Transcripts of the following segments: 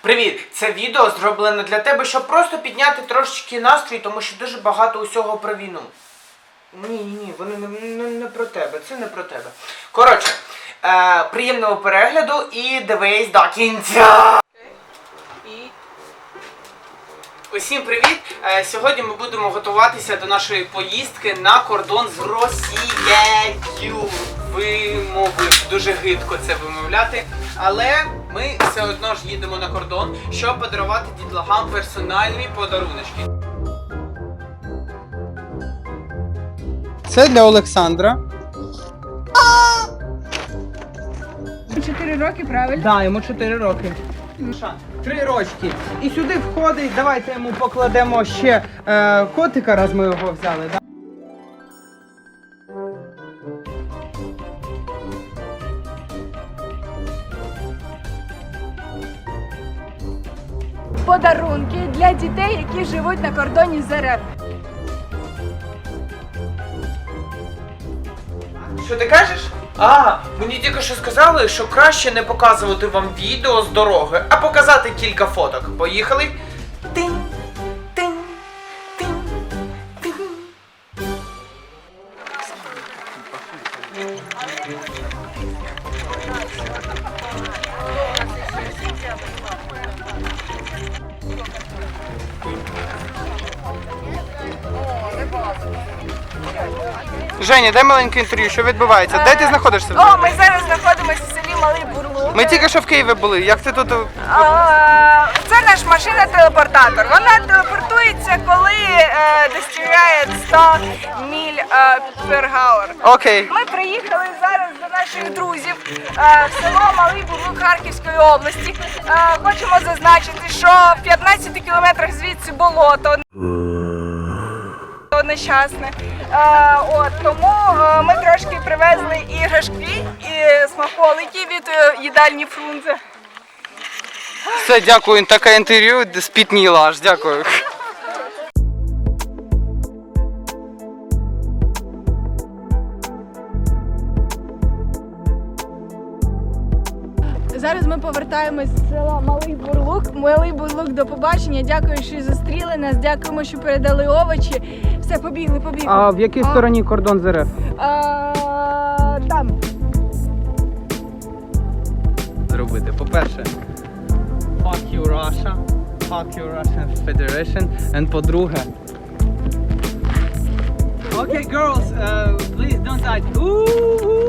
Привіт! Це відео зроблено для тебе, щоб просто підняти трошечки настрій, тому що дуже багато усього про війну. Ні, ні, ні, вони не, не, не про тебе, це не про тебе. Коротше, е, приємного перегляду і дивись до кінця. Усім привіт! Е, Сьогодні ми будемо готуватися до нашої поїздки на кордон з Росією. Вимовив дуже гидко це вимовляти. Але ми все одно ж їдемо на кордон, щоб подарувати дітлахам персональні подаруночки. Це для Олександра. Чотири роки, правильно? Да, йому 4 роки. Три рочки. І сюди входить, давайте йому покладемо ще е, котика, раз ми його взяли. Да? Подарунки для дітей, які живуть на кордоні з РФ. Що ти кажеш? А, мені тільки що сказали, що краще не показувати вам відео з дороги, а показати кілька фоток. Поїхали? Тинь, тинь, тинь, тинь. Женя, дай маленьке інтерв'ю, що відбувається? Де ти знаходишся? О, ми зараз знаходимося в селі Малий Бурлук. Ми тільки що в Києві були. Як ти тут? Це наш машина-телепортатор. Вона телепортується, коли е, достигає 100 міль е, hour. Окей. Ми приїхали зараз до наших друзів е, в село Малий Бурлук Харківської області. Е, Хочемо зазначити, що в 15 кілометрах звідси болото. Нещасне. Е, от, тому е, ми трошки привезли іграшки і смаколики від е, їдальні Фрунзе. Все, дякую. Таке інтерв'ю спітніло аж. Дякую. Зараз ми повертаємось з села Малий Бурлук. Малий Бурлук, до побачення. Дякую, що зустріли нас. Дякуємо, що передали овочі. Все, побігли, побігли. А в якій А, стороні кордон з РФ? а, там. Зробити. По-перше, fuck you Russia, fuck you Russian Federation. And по-друге. Okay, girls, uh, please don't die. Ooh,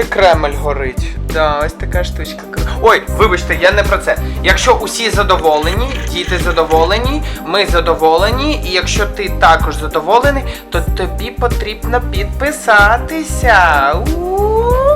Це Кремль горить. Да, ось така штучка. Ой, вибачте, я не про це. Якщо усі задоволені, діти задоволені, ми задоволені, і якщо ти також задоволений, то тобі потрібно підписатися. У-у-у.